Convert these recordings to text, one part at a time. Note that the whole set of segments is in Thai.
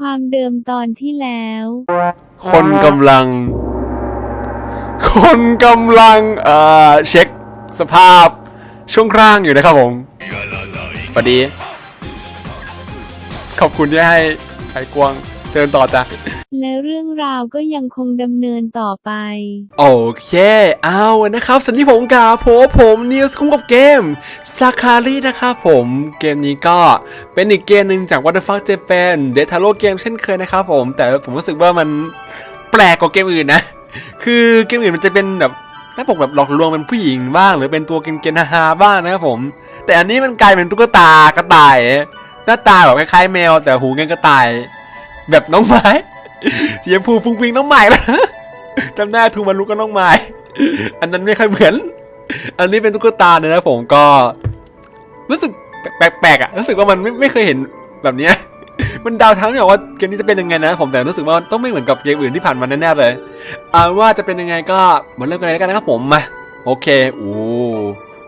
ความเดิมตอนที่แล้ว คนกำลัง คนกำลัง เอ่อ เช็คสภาพช่วงล่างอยู่นะครับผมสวัสดี ขอบคุณที่ให้ไข่กวาง เชิญต่อจ้ะและเรื่องราวก็ยังคงดำเนินต่อไป โอเค เอานะครับสันนิผมกาผมผมนิวส์คุ้มกับเกมซาคารินะครับผมเกมนี้ก็เป็นอีกเกมหนึ่งจาก What the fuck Japan เดทาโ o เกมเช่นเคยนะครับผม แต่ผมรู้สึกว่ามันแปลกกว่าเกมอื่นนะ คือเกมอื่นมันจะเป็นแบบหน้าปกแบบหลอกลวงเป็นผู้หญิงบ้าง หรือเป็นตัวเกมๆฮาๆบ้างนะครับผม แต่อันนี้มันกลายเป็นตุ๊กตากระต่ายหน้าตาแบบคล้ายๆแมวแต่หูเงินกระต่าย แบบน้องไม้สีชมพูฟุ้งฟิงน้องใหม่ละจำหน้าทูมารุก็น้องไม้อันนั้นไม่ค่อยเหมือน อันนี้เป็นตุ๊กตาเนี่ยนะผมก็ รู้สึกแปลกๆอะรู้สึกว่ามันไม่ไม่เคยเห็นแบบเนี้ยมันดาวทั้งอย่างว่าเกมนี้จะเป็นยังไงนะ ผมแต่รู้สึกว่าต้องไม่เหมือนกับเกมอื่นที่ผ่านมาแน่ๆเลยเอาว่าจะเป็นยังไงก็มาเริ่มกันเลยกันนะครับผมมาโอเคโอ้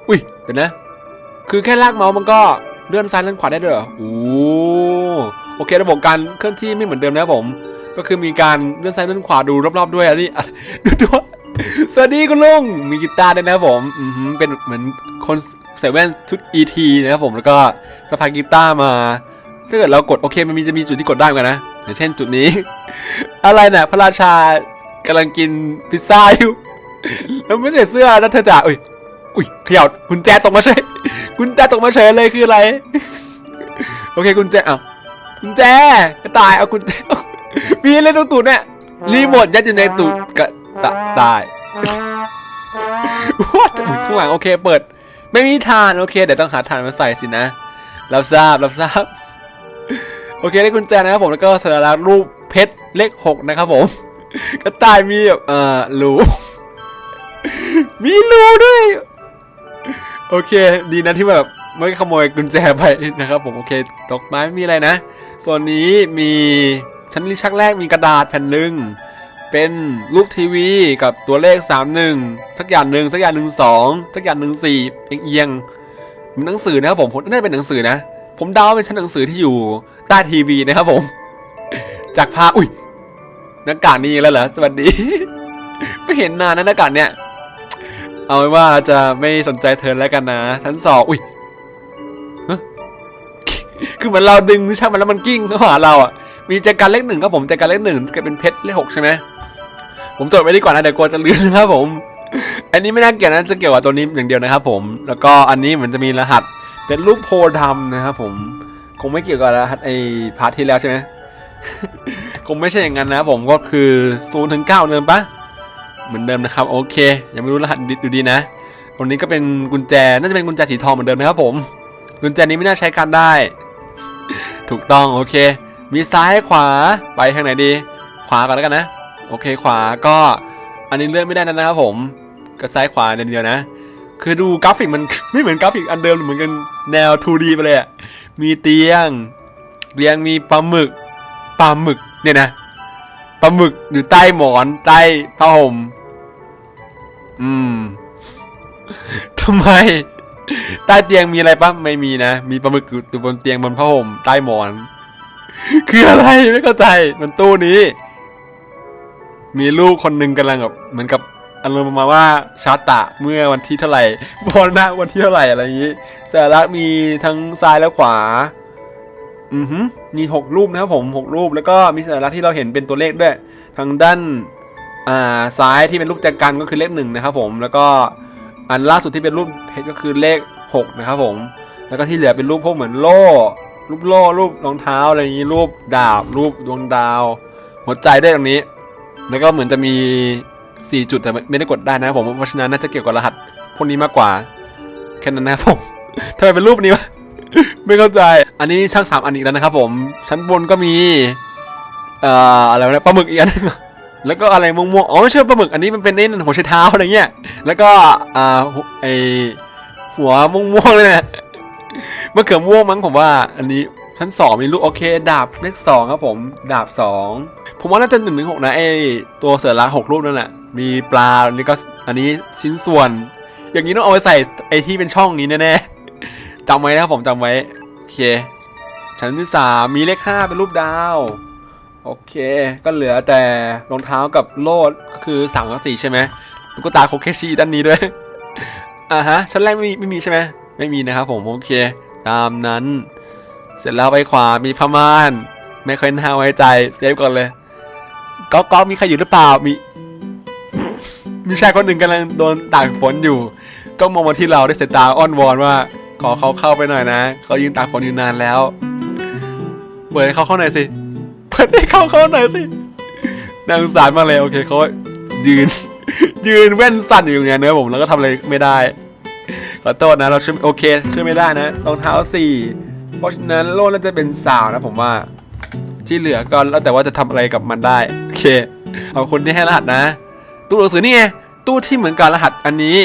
อุ้ยเดี๋ยวนะ คือแค่ลากเมาส์มันก็ เลื่อนซ้ายเลื่อนขวาได้ด้วยเหรอโอ้โอเคระบบการเคลื่อนที่ไม่เหมือนเดิมนะผม ก็คือมีการเลื่อนซ้ายเลื่อนขวาดูรอบๆด้วยอันนี้ดูตัวสวัสดีคุณลุงมีกีตาร์ด้วยนะผมเป็นเหมือนคนใส่แว่นชุด ET นะครับผมแล้วก็สะพายกีตาร์มา ถ้าเกิดเรากดโอเคมันมีจะมีจุดที่กดได้เหมือนกันนะอย่างเช่นจุดนี้ อะไรนี่ยพระราชากำลังกินพิซซ่าอยู่แล้วไม่ใส่เสื้อแล้วเธอจะอุ้ย อุ้ยเขย่ากุญแจตกมาเฉยกุญแจตกมาเฉยเลยคืออะไร โอเคกุญแจเอ้ากุญแจกระต่ายเอากุญแจมีอะไรตรงตูดเนี่ยรีโมทยัดอยู่ในตูดกระต่ายวัดข้างหลังโอเคเปิด ไม่มีทานโอเคเดี๋ยวต้องหาทานมาใส่สินะรับทราบรับทราบโอเคได้กุญแจนะครับผมแล้วก็สัญลักษณ์รูปเพชรเลขหกนะครับผมกระต่ายมีแบบเอ่อรูมีรูด้วย โอเค ดีนะที่แบบไม่ขโมยกุญแจไปนะครับผมโอเคดอกไม้ไม่มีอะไรนะ ส่วนนี้มีชั้นลิ้นชักแรกมีกระดาษแผ่นหนึ่งเป็นรูปทีวีกับตัวเลข 31 สักอย่างหนึ่งสักอย่างหนึ่งสองสักอย่างหนึ่งสี่เอียงๆมันหนังสือนะครับผมผมน่าจะเป็นหนังสือนะ ผมเดาว่าเป็นชั้นหนังสือที่อยู่ใต้ทีวีนะครับผม จากภาพอุ้ยหน้ากากนี่แล้วเหรอสวัสดี ไม่เห็นนานนะหน้ากากเนี่ย เอาไว้ว่าจะไม่สนใจเธอแล้วกันนะชั้นสองอุ้ยคือเหมือนเราดึงช่างมันแล้วมันกิ้งเข้าหาเราอะมีแจกันเลขหนึ่งครับผมแจกันเลขหนึ่งจะเป็นเพชรเลขหกใช่ไหมผมจดไว้ดีกว่านะเดี๋ยวกลัวจะลืมนะครับผม อันนี้ไม่น่าเกี่ยวนะจะเกี่ยวกับตัวนี้อย่างเดียวนะครับผมแล้วก็อันนี้เหมือนจะมีรหัส เป็นรูปโพธิ์ดำนะครับผมคงไม่เกี่ยวกับรหัสไอ้พาร์ทที่แล้วใช่ไหมคงไม่ใช่อย่างนั้นนะผมก็คือศูนย์ถึงเก้าเดิมปะ เหมือนเดิมนะครับโอเค ยังไม่รู้รหัสดูดีนะตรงนี้ก็เป็นกุญแจน่าจะเป็นกุญแจสีทองเหมือนเดิมนะครับผมกุญแจนี้ไม่น่าใช้การได้ ถูกต้องโอเค มีซ้ายขวาไปทางไหนดี ขวาก่อนแล้วกันนะ โอเคขวาก็อันนี้เลื่อนไม่ได้นะครับผมก็ซ้ายขวาเดียวนะ คือดูกราฟิกมันไม่เหมือนกราฟิกอันเดิมเหมือนกันแนว 2D ไปเลยมีเตียงเตียงมีปลาหมึกปลาหมึกเนี่ยนะปลาหมึกอยู่ใต้หมอนใต้ผ้าห่ม อืมทำไม ใต้เตียงมีอะไรปะไม่มีนะ มีปลาหมึกอยู่บนเตียงบนผ้าห่มใต้หมอน คืออะไรไม่เข้าใจมันตู้นี้ มีลูกคนหนึ่งกำลังแบบเหมือนกับอารมณ์ประมาณว่าชาตะเมื่อวันที่เท่าไหร่บอนะวันที่เท่าไหร่อะไรอย่างนี้สาระมีทั้งซ้ายและขวา อือหือมีหกรูปนะครับผมหกรูปแล้วก็มีสัญลักษณ์ที่เราเห็นเป็นตัวเลขด้วย ทางด้าน อ่าซ้ายที่เป็นรูปแจกันก็คือเลขหนึ่งนะครับผมแล้วก็อันล่าสุดที่เป็นรูปเพชรก็คือเลขหกนะครับผมแล้วก็ที่เหลือเป็นรูปพวกเหมือนโล่รูปโล่รูปรองเท้าอะไรอย่างนี้รูปดาบรูปดวงดาว หัวใจได้ตรงนี้ แล้วก็เหมือนจะมี 4 จุดแต่ไม่ได้กดได้นะครับผมเพราะฉะนั้นน่าจะเกี่ยวกับรหัสพวกนี้มากกว่าแค่นั้นนะครับผมทำไมเป็นรูปนี้วะไม่เข้าใจ อันนี้ช่างสามอันอีกแล้วนะครับผมชั้นบนก็มีเอ่ออะไรวะปลาหมึกอีกอันนึง แล้วก็อะไรม่วงๆ อ๋อไม่ใช่ปลาหมึก อันนี้มันเป็นไอ้นหัวไชเท้าอะไรเงี้ย แล้วก็อ่าไอหัวม่วงๆเลยนะมะเขือม่วงมั้งผมว่า อันนี้ชั้นสองมีลูกโอเค ดาบเลขสองครับผม ดาบสองผมว่าน่าจะหนึ่งถึงหกนะไอตัวเสือละหกรูปนั่นแหละมีปลาอันนี้ก็อันนี้ชิ้นส่วน อย่างนี้ต้องเอาไปใส่ไอที่เป็นช่องนี้แน่ๆจำไว้นะครับผมจำไว้โอเคชั้นที่สามมีเลขห้าเป็นรูปดาว โอเค ก็เหลือแต่รองเท้ากับโลดก็คือสามกับสี่ใช่ไหมตุ๊กตาโคเคชิด้านนี้ด้วย อ่าฮะ ชั้นแรกไม่มีไม่มีใช่ไหมไม่มีนะครับผม โอเค ตามนั้น เสร็จแล้วไปขวา มีพม่าน ไม่เคยน่าไว้ใจ เซฟก่อนเลยก๊อกก๊อกมีใครอยู่หรือเปล่า มี มีชายคนหนึ่งกำลังโดนตากฝนอยู่ก็มองมาที่เราด้วยสายตาอ้อนวอนว่า ขอเขาเข้าไปหน่อยนะ เขายืนตากฝนอยู่นานแล้ว เปิดให้เขาเข้าหน่อยสิ เปิดให้เขาเขาหน่อยสิน่างสารมากเลยโอเคเขายืน ยืนแว่นสั่นอยู่อย่างเงี้ยเนื้อผมแล้วก็ทำอะไรไม่ได้ขอโทษนะเราช่วยโอเคช่วยไม่ได้นะรองเท้าสี่เพราะฉะนั้นโลดน่าจะเป็นสาวนะผมว่า ที่เหลือก็แล้วแต่ว่าจะทำอะไรกับมันได้โอเค เอาคนที่ให้รหัสนะ ตู้หนังสือนี่ไงตู้ที่เหมือนกับรหัสอันนี้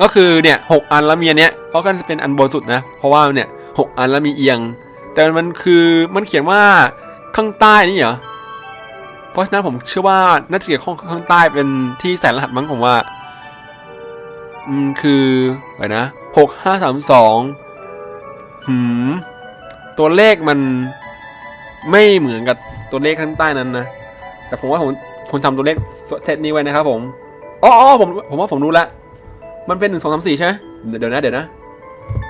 ก็คือเนี่ยหกอันแล้วมีอันเนี้ยเพราะก็จะเป็นอันบนสุดนะ เพราะว่าเนี่ยหกอันแล้วมีเอียง แต่มันคือมันเขียนว่า ข้างใต้นี่เหรอ เพราะฉะนั้นผมเชื่อว่าน่าจะเกี่ยวข้องข้างใต้เป็นที่ใส่รหัสมั้งผมว่า อืมคืออะไรนะหกห้าสามสองหืม ตัวเลขมันไม่เหมือนกับตัวเลขข้างใต้นั้นนะ แต่ผมว่าผมผมทำตัวเลขเซตนี้ไว้นะครับผมอ๋อผมผมว่าผมรู้ละ มันเป็นหนึ่งสองสามสี่ใช่ไหมเดี๋ยวเดี๋ยวนะเดี๋ยวนะ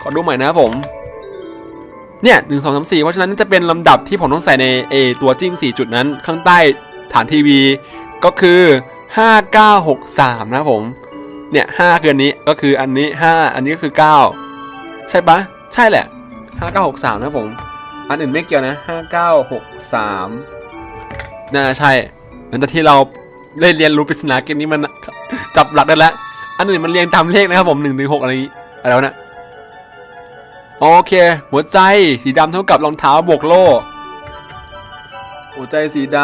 ขอดูใหม่นะครับผม เนี่ยหนึ่งสองสามสี่เพราะฉะนั้นจะเป็นลำดับที่ผมต้องใส่ในเอตัวจิ้มสี่จุดนั้นข้างใต้ฐานทีวี ก็คือห้าเก้าหกสามนะผม เนี่ยห้าคืออันนี้ก็คืออันนี้ห้าอันนี้ก็คือเก้าใช่ปะใช่แหละห้าเก้าหกสามนะผม อันอื่นไม่เกี่ยวนะห้าเก้าหกสามน่าใช่หลังจากที่เราได้เรียนรู้ปริศนาเกมนี้มันจับหลักได้แล้ว อันอื่นมันเรียงตามเลขนะครับผมหนึ่งถึงหกอะไรอย่างงี้อะไรนะ โอเค หัวใจสีดำเท่ากับรองเท้าบวกโล่ หัวใจสีด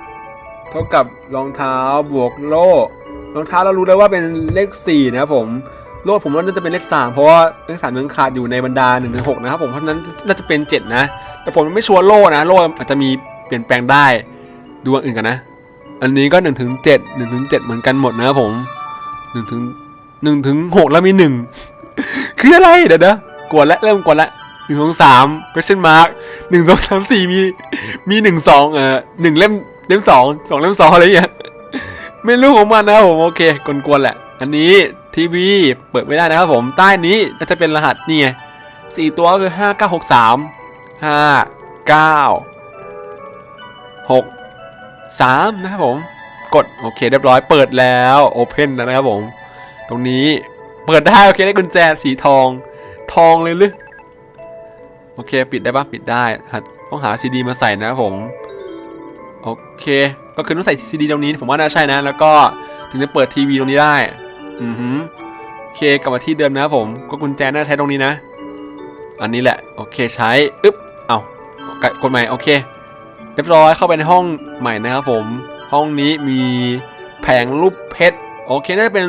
ำเท่ากับรองเท้าบวกโล่ รองเท้าเรารู้แล้วว่าเป็นเลขสี่นะครับผม โล่ผมว่าน่าจะเป็นเลขสามเพราะว่าเลขสามยังขาดอยู่ในบรรดาหนึ่งถึงหกนะครับผมเพราะฉะนั้นน่าจะเป็นเจ็ดนะ แต่ผมไม่ชัวร์โล่นะ โล่อาจจะมีเปลี่ยนแปลงได้ ดูอันอื่นกันนะ อันนี้ก็หนึ่งถึงเจ็ดหนึ่งถึงเจ็ดเหมือนกันหมดนะครับผมหนึ่งถึงหนึ่งถึงหกแล้วมีหนึ่งคืออะไรเดี๋ยวนะ กดละเริ่มกดละหนึ่งสองสาม question mark หนึ่งสองสามสี่มี มีหนึ่งสองเอ่อหนึ่งเล่มเล่มสองสองเล่มสองอะไรอย่างเงี้ยไม่รู้ของมันนะครับผมโอเคกวนๆแหละ อันนี้ทีวีเปิดไม่ได้นะครับผมใต้นี้น่าจะเป็นรหัสนี่ไงสี่ตัวก็คือห้าเก้าหกสามห้าเก้าหกสามนะครับผมกดโอเคเรียบร้อยเปิดแล้วโอเพนแล้วนะครับผม ตรงนี้เปิดได้โอเคได้กุญแจสีทอง ทองเลยหรือโอเค ปิดได้ปะปิดได้ต้องหาซีดีมาใส่นะผม โอเค ก็คือต้องใส่ซีดีตรงนี้ผมว่าน่าใช่นะ แล้วก็ถึงจะเปิดทีวีตรงนี้ได้ อือหือโอเคกลับมาที่เดิมนะผม ก็กุญแจน่าใช้ตรงนี้นะ อันนี้แหละ โอเคใช้อึ๊บ เอากดใหม่ โอเค เรียบร้อยเข้าไปในห้องใหม่นะครับผม ห้องนี้มีแผงรูปเพชร โอเค น่าจะเป็น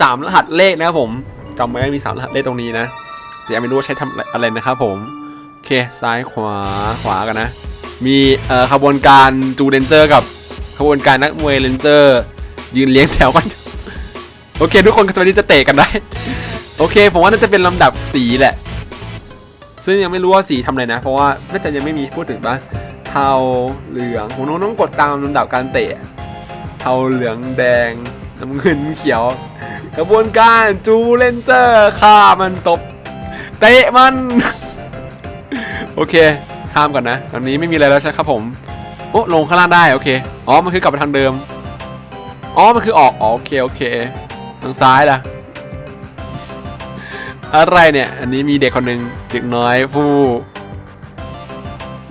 สามรหัสเลขนะครับผมจำไว้มีสามรหัสเลขตรงนี้นะ แต่ยังไม่รู้ว่าใช้ทำอะไรนะครับผมโอเคซ้ายขวาขวากันนะ มีเอ่อขบวนการจูเลนเจอร์กับขบวนการนักมวยเลนเจอร์ ยืนเลี้ยงแถวกันโอเค ทุกคนตอนนี้จะเตะกันได้ โอเค ผมว่าน่าจะเป็นลำดับสีแหละ ซึ่งยังไม่รู้ว่าสีทำอะไรนะ เพราะว่าน่าจะยังไม่มีพูดถึงปะเทาเหลืองผมต้องต้องกดตามลำดับการเตะ เทาเหลืองแดงน้ำเงินเขียว กระบวนการจูเลนเจอร์ฆ่ามันตบ เตะมัน โอเคข้ามก่อนนะตอนนี้ไม่มีอะไรแล้วใช่ครับผมโอ้ลงข้างล่างได้โอเคอ๋อมันคือกลับไปทางเดิมอ๋อมันคือออกอ๋อโอเคโอเคทางซ้ายล่ะอะไรเนี่ย อันนี้มีเด็กคนหนึ่งเด็กน้อยผู้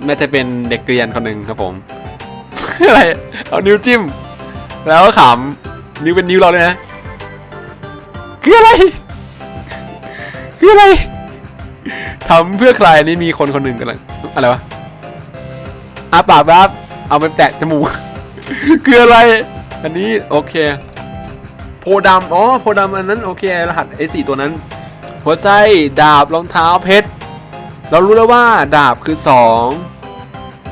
น่าจะเป็นเด็กเรียนคนหนึ่งครับผม อะไร เอานิ้วจิ้ม แล้วขำนิ้วเป็นนิ้วเราเลยนะ คืออะไร คืออะไร ทำเพื่อใครนี่มีคนคนหนึ่งกำลังอะไรวะอาปากแบบเอาไปแตะจมูก คืออะไร อันนี้โอเค โพดำอ๋อโพดำอันนั้นโอเค รหัสไอ้สี่ตัวนั้น หัวใจดาบรองเท้าเพชรเรารู้แล้วว่าดาบคือสอง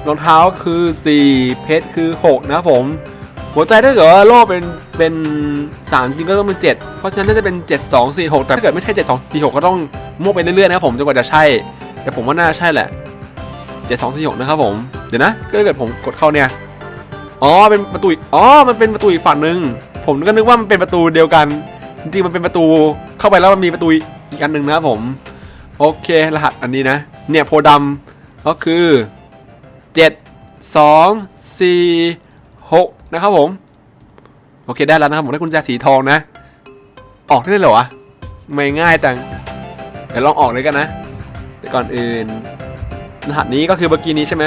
รองเท้าคือสี่เพชรคือหกนะผม หัวใจถ้าเกิดว่าโล่เป็นเป็นสามจริงก็ต้องเป็นเจ็ดเพราะฉะนั้นน่าจะเป็นเจ็ดสองสี่หกแต่ถ้าเกิดไม่ใช่เจ็ดสองสี่หกก็ต้อง มั่วไปเรื่อยๆนะครับผมจนกว่าจะใช่ แต่ผมว่าน่าใช่แหละเจ็ดสองสี่หกนะครับผมเดี๋ยวนะก็เกิดผมกดเข้าเนี่ยอ๋อเป็นประตูอ๋อมันเป็นประตูอีกฝั่งหนึ่งผมก็นึกว่ามันเป็นประตูเดียวกัน จริงๆมันเป็นประตูเข้าไปแล้วมันมีประตูอีกอันหนึ่งนะครับผม โอเครหัสอันนี้นะ เนี่ยโพธิ์ดำก็คือเจ็ดสองสี่หกนะครับผม โอเคได้แล้วนะครับผมได้กุญแจสีทองนะ ออกได้เลยเหรอวะไม่ง่ายจัง ดี๋ยวลองออกเลยกันนะแต่ก่อนอื่น รหัสนี้ก็คือเมื่อกี้นี้ใช่ไหม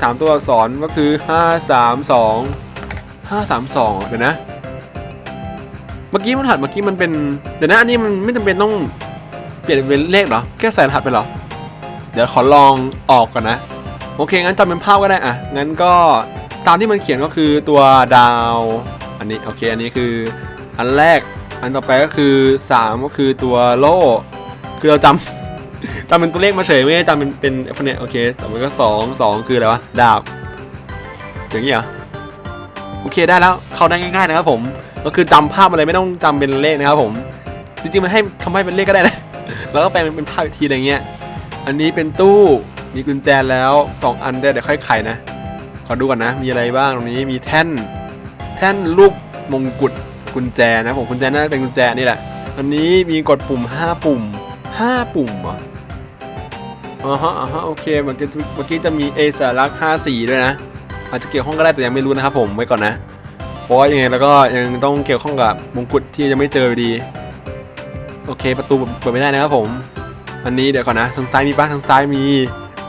สามตัวอักษรก็คือห้าสามสองห้าสามสองเดี๋ยวนะ เมื่อกี้มันรหัสเมื่อกี้มันเป็นเดี๋ยวนะอันนี้มันไม่จำเป็นต้องเปลี่ยนเป็นเลขเหรอแค่ใส่รหัสไปเหรอ เดี๋ยวขอลองออกก่อนนะ โอเคงั้นจำเป็นภาพก็ได้อะงั้นก็ตามที่มันเขียนก็คือตัวดาว อันนี้โอเคอันนี้คืออันแรกอันต่อไปก็คือสามก็คือตัวโล่ คือเราจำจำเป็นตัวเลขมาเฉยไม่ได้จำเป็นเป็นพวกเนี้ยโอเคต่อไปก็สองสองคืออะไรวะดาบอย่างนี้เหรอโอเคได้แล้วเข้าได้ง่ายๆนะครับผมก็คือจำภาพอะไรไม่ต้องจำเป็นเลขนะครับผม จริงๆมันให้ทำให้เป็นเลขก็ได้นะแล้วก็แปลงเป็นภาพอีกทีอะไรเงี้ย อันนี้เป็นตู้มีกุญแจแล้วสองอันเดี๋ยวค่อยไขนะขอดูก่อนนะ มีอะไรบ้างตรงนี้มีแท่น แท่นรูปมงกุฎกุญแจนะผมกุญแจน่าจะเป็นกุญแจนี่แหละอันนี้มีกดปุ่ม 5 ปุ่ม 5ปุ่มเหรออ๋อฮะอ๋อฮะโอเคเมื่อกี้เมื่อกี้จะมีเอสารัก5สีด้วยนะอาจจะเกี่ยวข้องก็ได้แต่ยังไม่รู้นะครับผมไว้ก่อนนะเพราะยังไงแล้วก็ยังต้องเกี่ยวข้องกับมงกุฎที่ยังไม่เจอดี โอเคประตูเปิดไม่ได้นะครับผมอันนี้เดี๋ยวก่อนนะทางซ้ายมีปะทางซ้ายมี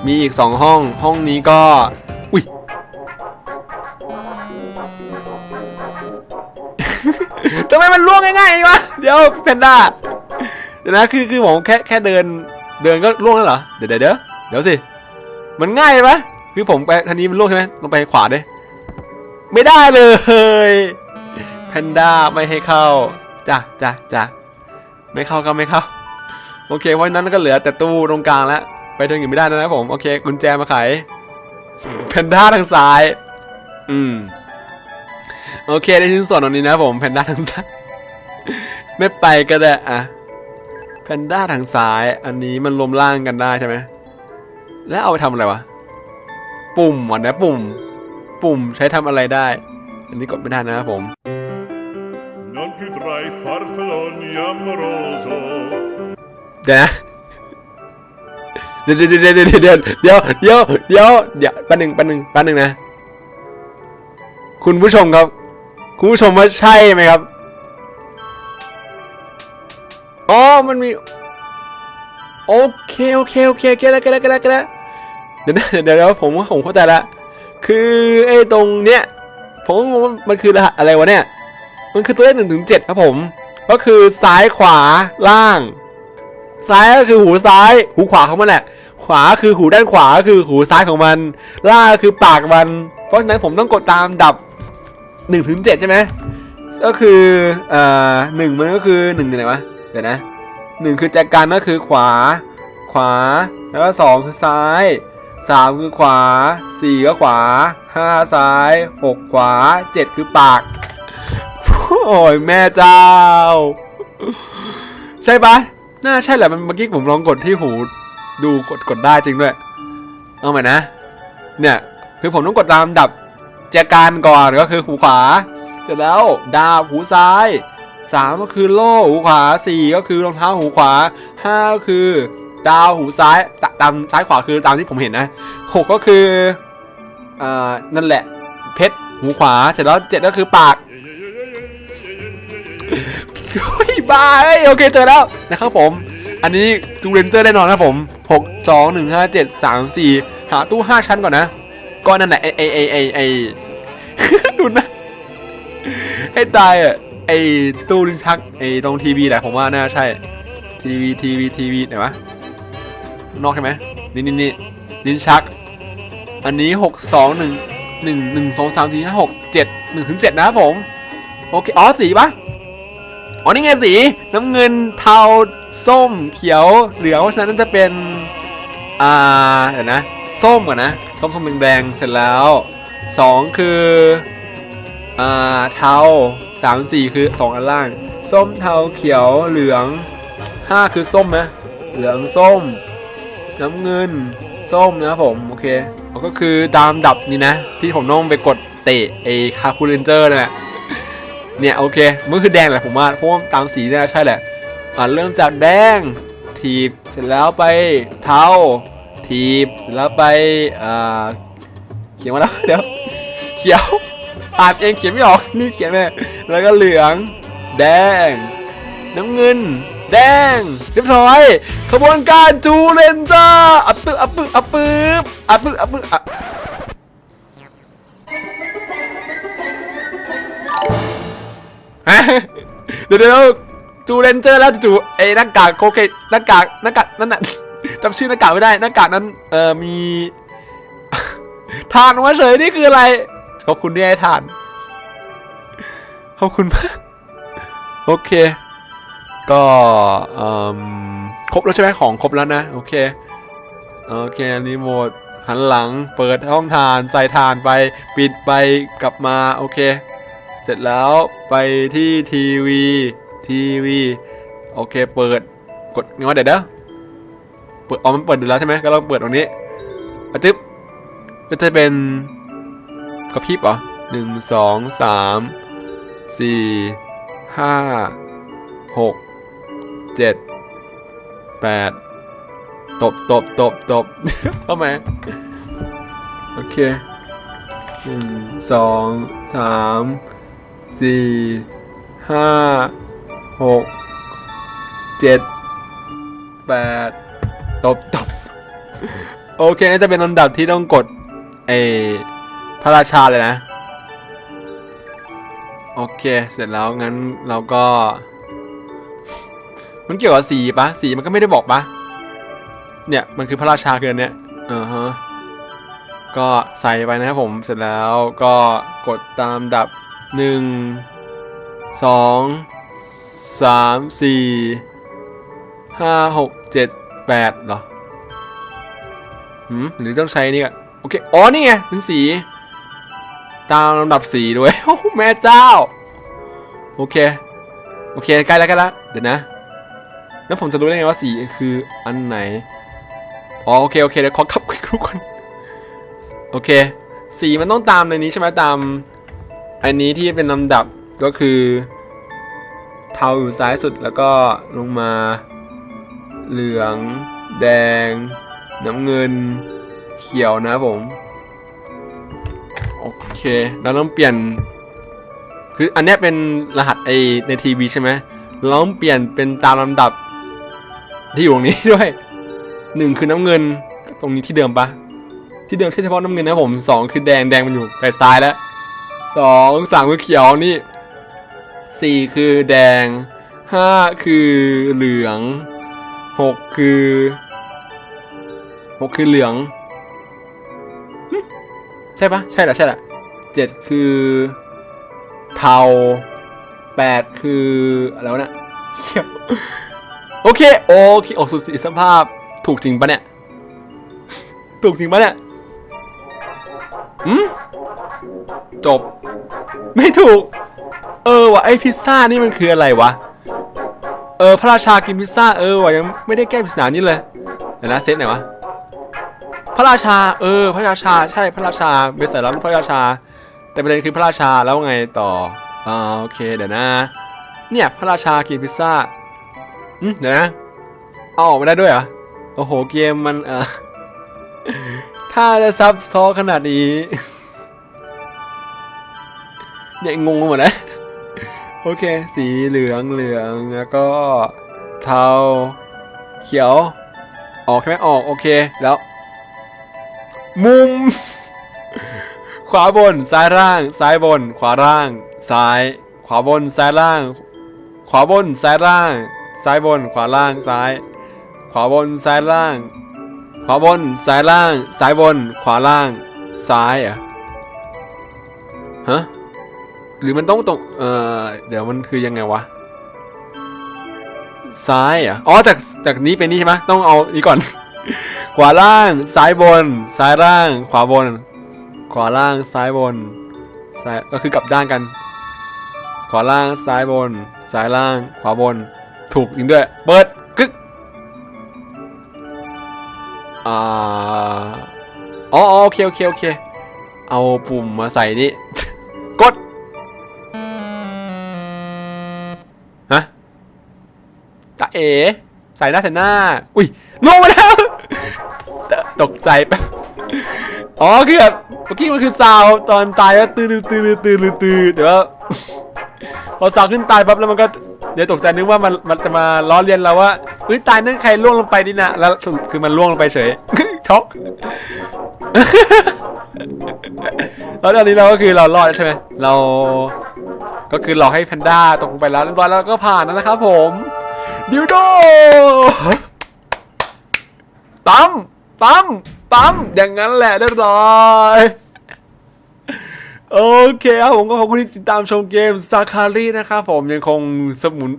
มีอีก2ห้อง ห้องนี้ก็ อุ้ยทำไมมันล่วงง่ายๆวะเดี๋ยวแพนด้า เดี๋ยวนะคือคือผมแค่แค่เดินเดินก็ล่วงแล้วเหรอเดี๋ยวเดี๋ยวเดี๋ยวสิ มันง่ายปะคือผมไปทางนี้มันล่วงใช่ไหมลงไปขวาดิไม่ได้เลยแพนด้าไม่ให้เข้าจ้ะจ้ะจ้ะไม่เข้าก็ไม่เข้า โอเคเพราะนั้นก็เหลือแต่ตู้ตรงกลางแล้วไปทางอื่นไม่ได้นะครับผมโอเคกุญแจมาไขแพนด้าทางซ้าย อืมโอเคได้ชิ้นส่วนตรงนี้นะผมแพนด้าทางซ้ายไม่ไปก็ได้อะ แพนด้าทางซ้าย อันนี้มันรวมร่างกันได้ใช่ไหม แล้วเอาไปทำอะไรวะ ปุ่มอะนะปุ่ม ปุ่มใช้ทำอะไรได้ อันนี้กดไม่ได้นะครับผม เดี๋ยวนะเดี๋ยวเดี๋ยวเดี๋ยวเดี๋ยวเดี๋ยวเดี๋ยวเดี๋ยวเดี๋ยวเดี๋ยวแป๊บหนึงแป๊บหนึงแป๊บหนึงนะ คุณผู้ชมครับ คุณผู้ชมว่าใช่ไหมครับ อ๋อ มันมี โอเค โอเค โอเคโอเคแล้วก็แล้วก็แล้วก็แล้วเดี๋ยวนะเดี๋ยวเดี๋ยวผมว่าผมเข้าใจละ คือไอ้ตรงเนี้ย ผมก็งงว่ามันคือรหัสอะไรวะเนี่ย มันคือตัวเลขหนึ่งถึงเจ็ดครับผม ก็คือซ้ายขวาล่าง ซ้ายก็คือหูซ้าย หูขวาของมันแหละ ขวาคือหูด้านขวาคือหูซ้ายของมัน ล่างคือปากมัน เพราะฉะนั้นผมต้องกดตามดับหนึ่งถึงเจ็ดใช่ไหมก็คือเอ่อหนึ่งมันก็คือหนึ่งอยู่ไหนวะ เดี๋ยวนะหนึ่งคือแจกันก็คือขวา ขวา แล้วก็สองคือซ้ายสามคือขวาสี่ก็ขวาห้าซ้ายหกขวาเจ็ดคือปาก โอ้ยแม่เจ้า ใช่ปะน่าใช่แหละมันเมื่อกี้ผมลองกดที่หูดูกดกดได้จริงด้วย เอาใหม่นะ เนี่ย คือผมต้องกดตามดับแจกันก่อนก็คือหูขวา เสร็จแล้วดาบหูซ้าย สามก็คือโล่หูขวาสี่ก็คือรองเท้าหูขวาห้าก็คือดาวหูซ้ายตตามซ้ายขวาคือตามที่ผมเห็นนะหกก็คืออ่านั่นแหละ เพชรหูขวาเสร็จแล้วเจ็ดก็คือปากเฮ้ยบ้าเอ้ยโอเคเจอแล้วนะครับผม อันนี้จูเรนเจอร์แน่นอนครับผมหกสองหนึ่งห้าเจ็ดสามสี่หาตู้ห้าชั้นก่อนนะก็นั่นแหละไอไอไอไอไอดูนะไอตายอะ อ้ตู้ลิ้นชักไอ้ตรงทีวีแหละผมว่าน่าใช่ทีวีทีวีทีวีไหนวะนอกใช่ไหมนี่นี่นี่ลิ้นชัก อันนี้หกสองหนึ่งหนึ่งหนึ่งสองสามสี่ห้าหกเจ็ดหนึ่งถึงเจ็ดนะครับผมโอเคอ๋อสีปะอ๋อนี่ไงสีน้ำเงินเทาส้มเขียวเหลืองเพราะฉะนั้นน่าจะเป็นอ่าเดี๋ยวนะส้มก่อนนะส้มส้มแดงๆเสร็จแล้วสองคืออ่าเทา สามสี่คือสองอันล่าง ส้มเทาเขียวเหลืองห้าคือส้มนะเหลืองส้ม น้ำเงิน ส้มนะผมโอเคก็คือตามดับนี่นะ ที่ผมต้องไปกดเตะไอ้คาคูเลนเจอร์น่ะเนี่ยโอเคมันคือแดงแหละผมว่าเพราะตามสีเนี่ยใช่แหละอ่าเริ่มจากแดง ทีบเสร็จแล้วไปเทาทีบเสร็จแล้วไปอ่าเขียนมาแล้วเดี๋ยวเขียวอ่านเองเขียนไม่ออกรีบเขียนเลย แล้วก็เหลือง แดง น้ำเงิน แดง เรียบร้อย ขบวนการจูเลนเจอร์อัปปึ๊บอัปปึ๊บอัปปึ๊บอัปปึ๊บอัปปึ๊บอะฮะเดี๋ยวเดี๋ยวจูเลนเจอร์แล้วจู่ไอ้หน้ากากโคเคหน้ากากหน้ากากนั่นน่ะจำชื่อหน้ากากไม่ได้หน้ากากนั้นเอ่อมีทานมาเฉยนี่คืออะไรขอบคุณที่ให้ทาน ขอบคุณมาก โอเค ก็ครบแล้วใช่ไหมของครบแล้วนะ โอเค โอเครีโมทหันหลัง เปิดห้องทาน ใส่ทานไป ปิดไปกลับมา โอเค เสร็จแล้วไปที่ทีวี ทีวี โอเค เปิด กดงั้นเดี๋ยวเด้อเปิด อ๋อ มันเปิดอยู่แล้วใช่ไหมก็เราเปิดตรงนี้อะจึ๊บก็จะเป็นกระพริบเหรอหนึ่งสองสาม สี่ห้าหกเจ็ดแปดตบตบตบตบเข้ามาโอเคหนึ่งสองสามสี่ห้าหกเจ็ดแปดตบตบโอเคจะเป็นลำดับที่ต้องกดเอพระราชาเลยนะ โอเค เสร็จแล้วงั้นเราก็ มันเกี่ยวกับสีปะสีมันก็ไม่ได้บอกปะเนี่ยมันคือพระราชาคืออันเนี้ยอ่าฮะก็ใส่ไปนะครับผมเสร็จแล้วก็กดตามดับหนึ่งสองสามสี่ห้าหกเจ็ดแปดเหรอหืมหรือต้องใช้นี่กันโอเค อ๋อ นี่ไงเป็นสี ตามลำดับสีด้วยโอ้แม่เจ้า โอเค โอเคใกล้แล้วใกล้แล้วเดี๋ยวนะ แล้วผมจะรู้ได้ไงว่าสีคืออันไหนอ๋อโอเคโอเคเดี๋ยวขอขับคุยกับทุกคนโอเค สีมันต้องตามในนี้ใช่ไหมตามอันนี้ที่เป็นลำดับก็คือ เทาอยู่ซ้ายสุดแล้วก็ลงมา เหลือง แดง น้ำเงิน เขียวนะผม โอเคเราต้องเปลี่ยน คืออันนี้เป็นรหัสไอในทีวีใช่ไหมเราต้องเปลี่ยนเป็นตามลำดับ ที่อยู่ตรงนี้ด้วยหนึ่งคือน้ำเงินตรงนี้ที่เดิมปะที่เดิมใช่เฉพาะน้ำเงินนะผมสองคือแดงแดงมันอยู่ไปซ้ายแล้วสองสามคือเขียวนี่สี่คือแดงห้าคือเหลืองหกคือหกคือเหลือง ช่ปะใช่แหละใช่แหละเจ็ดคือเทาแปดคืออะไรวะเนี่ยโอเคโอเคออกสุดสีสภาพถูกจริงปะเนี่ย ถูกจริงปะเนี่ยหืมจบ ไม่ถูก เออวะไอพิซซ่านี่มันคืออะไรวะ เออ พระราชากินพิซซ่าเออวะยังไม่ได้แก้ปริศนานี้เลยเดี๋ยวนะเซตไหนวะ ระราชา เออ พระราชา ใช่ พระราชาเป็นสัญลักษณ์พระราชา แต่ประเด็นคือพระราชาแล้วไงต่ออ่าโอเค เดี๋ยวนะ เนี่ย พระราชากินพิซซ่าอืมเดี๋ยวนะ เอาออกมาได้ด้วยเหรอ โอ้โห เกมมันเออถ้าจะซับซ้อนขนาดนี้ เนี่ยงงหมดนะ โอเค สีเหลืองเหลืองแล้วก็เทาเขียว ออกใช่ไหมออก โอเค แล้ว มุม ขวาบน ซ้ายล่าง ซ้ายบน ขวาล่าง ซ้าย ขวาบน ซ้ายล่าง ขวาบน ซ้ายล่าง ซ้ายบน ขวาล่าง ซ้าย ขวาบน ซ้ายล่าง ขวาบน ซ้ายล่าง ซ้ายบน ขวาล่าง ซ้ายอะฮะ หรือมันต้องตรง เอ่อ เดี๋ยวมันคือยังไงวะ ซ้ายอะอ๋อ จาก จากนี้เป็นนี่ใช่ไหมต้องเอาอีกก่อน ขวาล่างซ้ายบน ซ้ายล่าง ขวาบน ขวาล่างซ้ายบนซ้ายก็คือกลับด้านกัน ขวาล่างซ้ายบน ซ้ายล่าง ขวาบน ถูกจริงด้วย เปิดกึกอ่าอ๋อโอเคโอเคโอเคเอาปุ่มมาใส่นี่กดฮะตาเอใส่หน้าใส่หน้า อุ้ยลงมาแล้ว ตกใจแป๊บอ๋อคือแบบเมื่อกี้มันคือซาวตอนตายแล้วตื่นตื่นตื่นตื่นตื่นแต่ว่าพอซาวขึ้นตายปั๊บแล้วมันก็เดี๋ยวตกใจนึกว่ามันมันจะมาล้อเลียนเราว่าเฮ้ยตายนั่นใครล่วงลงไปดินะแล้วคือมันล่วงลงไปเฉยช็อกแล้วตอนนี้เราก็คือเรารอดแล้วใช่ไหมเราก็คือหลอกให้แพนด้าตกลงไปแล้วเรียบร้อยแล้วก็ผ่านแล้วนะครับผมดิวโดปั๊ม ปั๊มปั๊มอย่างนั้นแหละเรียบร้อยโอเคครับผมก็ขอบคุณที่ติดตามชมเกมซาคารีนะครับผมยังคงสมุน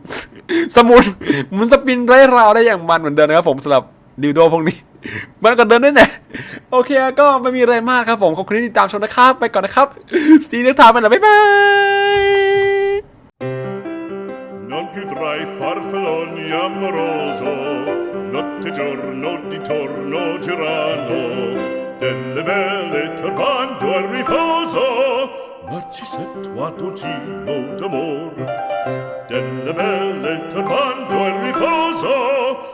สมุนหมุนสปินไร้ราวได้อย่างมันเหมือนเดิมนะครับผมสำหรับดิวโดพวกนี้ มันก็เดินได้แน่โอเคก็ไม่มีอะไรมากครับผมขอบคุณที่ติดตามชมนะครับ ไปก่อนนะครับสีเลือทางไปแล้วบ๊ายบาย Non più tra i farfalloni amoroso, giorno di torno girano delle belle turbando al riposo Narcisetto ad un cimo d'amor delle belle turbando al riposo